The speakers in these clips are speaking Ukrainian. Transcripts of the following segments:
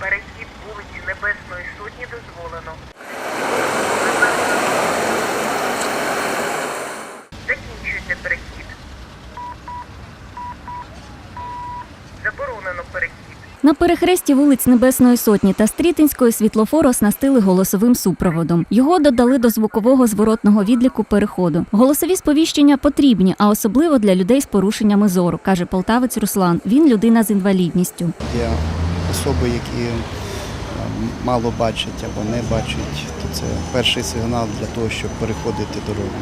Перехід вулиці Небесної Сотні дозволено. Закінчуйте перехід. Заборонено перехід. На перехресті вулиць Небесної Сотні та Стрітинської світлофор оснастили голосовим супроводом. Його додали до звукового зворотного відліку переходу. Голосові сповіщення потрібні, а особливо для людей з порушеннями зору, каже полтавець Руслан. Він людина з інвалідністю. Є особи, які е, мало бачать або не бачать, то це перший сигнал для того, щоб переходити дорогу.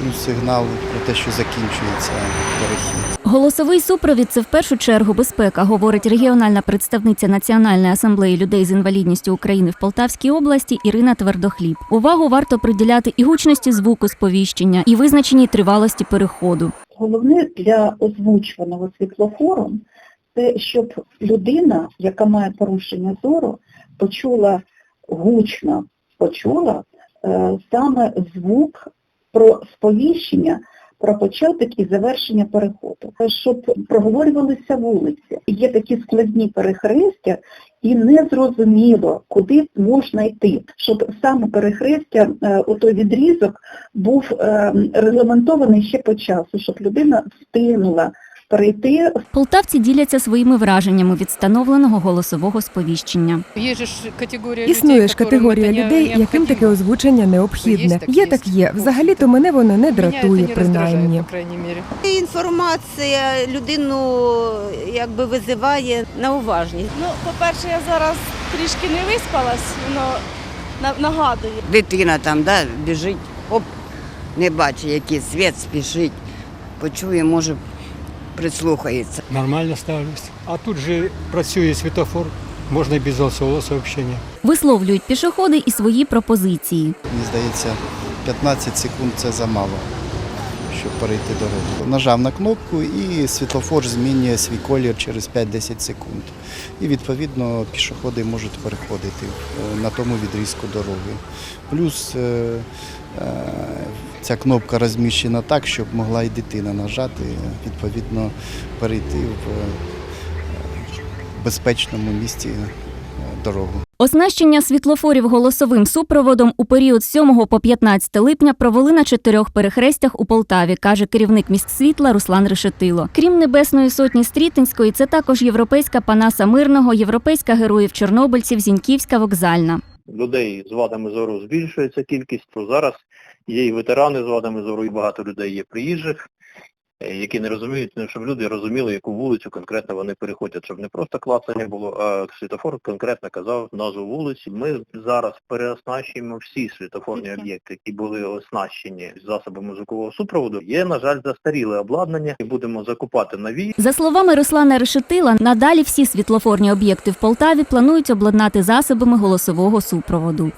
Плюс сигнал про те, що закінчується перехід. Голосовий супровід це в першу чергу безпека, говорить регіональна представниця Національної асамблеї людей з інвалідністю України в Полтавській області Ірина Твердохліб. Увагу варто приділяти і гучності звуку сповіщення, і визначеній тривалості переходу. Головне для озвучуваного світлофором це щоб людина, яка має порушення зору, почула гучно, почула е, саме звук про сповіщення про початок і завершення переходу, щоб проговорювалися вулиці. Є такі складні перехрестя, і не зрозуміло, куди можна йти, щоб саме перехрестя, е, отой відрізок був е, регламентований ще по часу, щоб людина встигнула перейти Полтавці діляться своїми враженнями від встановленого голосового сповіщення. Є ж категорія Існує ж людей, категорія которым это людей, не- яким таке необходимо. озвучення необхідне. Є так, Є є. так є. Взагалі-то мене воно не Меня это дратує, не принаймні. раздражает, по крайней мере. Інформація людину якби визиває на уважність. Ну, по-перше, я зараз трішки не виспалась, воно на- нагадує. Дитина там да, біжить, оп, не бачить, який світ спішить, почує, може, прислухається. Нормально ставлюсь. А тут же працює світофор, можна і без голосового сообщення. Висловлюють пішоходи і свої пропозиції. Мені здається, 15 секунд це замало, щоб перейти дорогу. Нажав на кнопку і світлофор змінює свій колір через 5-10 секунд. І відповідно пішоходи можуть переходити е, на тому відрізку дороги. Плюс е, е, ця кнопка розміщена так, щоб могла і дитина нажати, відповідно перейти в безпечному місці дорогу. Оснащення світлофорів голосовим супроводом у період з 7 по 15 липня провели на чотирьох перехрестях у Полтаві, каже керівник міст світла Руслан Решетило. Крім Небесної сотні Стрітинської, це також європейська Панаса Мирного, європейська героїв Чорнобильців, Зіньківська вокзальна. людей з вадами зору збільшується кількість. То зараз є і ветерани з вадами зору, і багато людей є приїжджих, які не розуміють, ну, щоб люди розуміли, яку вулицю конкретно вони переходять, щоб не просто клацання було, а світофор конкретно казав назву вулиці. Ми зараз переоснащуємо всі світофорні об'єкти, які були оснащені засобами звукового супроводу. Є, на жаль, застаріле обладнання і будемо закупати нові. За словами Руслана Решетила, надалі всі світлофорні об'єкти в Полтаві планують обладнати засобами голосового супроводу.